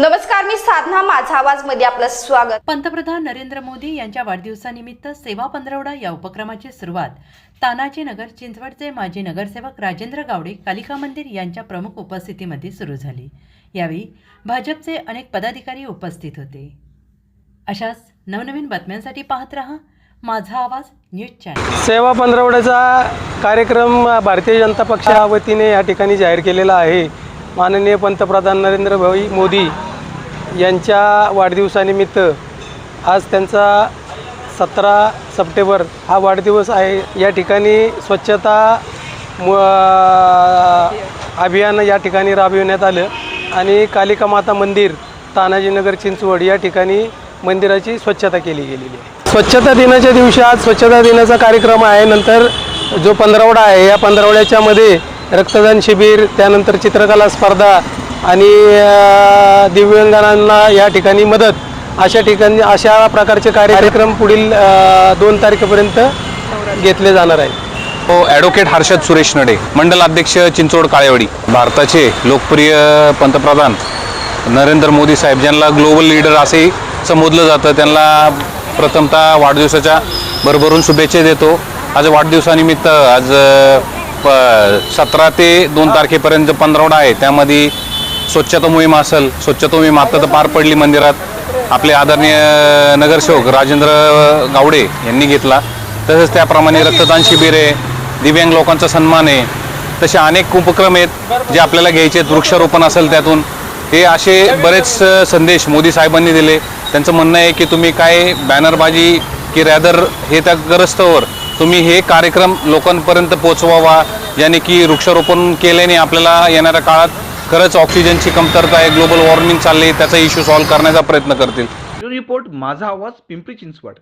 नमस्कार मी साधना माझा आवाजमध्ये आपलं स्वागत. पंतप्रधान नरेंद्र मोदी यांच्या वाढदिवसानिमित्त सेवा पंधरवडा या उपक्रमाची सुरुवात. तानाजी नगर चिंचवडचे माजी नगरसेवक राजेंद्र गावडे कालिका मंदिर यांच्या प्रमुख उपस्थितीमध्ये सुरू झाली. यावेळी भाजपचे अनेक पदाधिकारी उपस्थित होते. अशाच नवनवीन बातम्यांसाठी पाहत रहा माझा आवाज न्यूज चॅनल. सेवा पंधरवड्याचा कार्यक्रम भारतीय जनता पक्षा वतीने या ठिकाणी जाहीर केलेला आहे. माननीय पंतप्रधान नरेंद्र भाई मोदी यांच्या वाढदिवसानिमित्त आज त्यांचा सतरा सप्टेंबर हा वाढदिवस आहे. या ठिकाणी स्वच्छता म अभियान या ठिकाणी राबविण्यात आलं. आणि कालिका माता मंदिर तानाजीनगर चिंचवड या ठिकाणी मंदिराची स्वच्छता केली गेलेली आहे. स्वच्छता दिनाच्या दिवशी आज स्वच्छता दिनाचा कार्यक्रम आहे. नंतर जो पंधरावडा आहे या पंधरावड्याच्यामध्ये रक्तदान शिबिर त्यानंतर चित्रकला स्पर्धा आणि दिव्यांगणांना दिव्यांगांना या ठिकाणी मदत. अशा ठिकाणी अशा प्रकारचे कार्यक्रम पुढील दोन तारखेपर्यंत घेतले जाणार आहे हो ॲडव्होकेट हर्षद सुरेश नडे मंडल अध्यक्ष चिंचोड काळेवाडी भारताचे लोकप्रिय पंतप्रधान नरेंद्र मोदी साहेब ज्यांना ग्लोबल लीडर असेही संबोधलं जातं त्यांना प्रथमतः वाढदिवसाच्या भरभरून शुभेच्छा देतो. आज वाढदिवसानिमित्त आज प सतरा ते दोन तारखेपर्यंत पंधरवडा आहे. त्यामध्ये स्वच्छता मोहीम असेल स्वच्छता मोहीम आता तर पार पडली मंदिरात. आपले आदरणीय नगरसेवक राजेंद्र गावडे यांनी घेतला. तसंच त्याप्रमाणे रक्तदान शिबिर आहे दिव्यांग लोकांचा सन्मान आहे. तसे अनेक उपक्रम आहेत जे आपल्याला घ्यायचे आहेत. वृक्षारोपण असेल त्यातून. हे असे बरेच संदेश मोदी साहेबांनी दिले. त्यांचं म्हणणं आहे की तुम्ही काय बॅनरबाजी की रॅदर हे त्या ग्रस्तवर तुम्ही हे कार्यक्रम लोकांपर्यंत पोचवावा. ज्याने की वृक्षारोपण केल्याने आपल्याला येणाऱ्या काळात खरंच ऑक्सिजनची कमतरता आहे ग्लोबल वॉर्मिंग चालली त्याचा इश्यू सॉल्व्ह करण्याचा प्रयत्न करतील. रिपोर्ट माझा आवाज पिंपरी चिंचवड.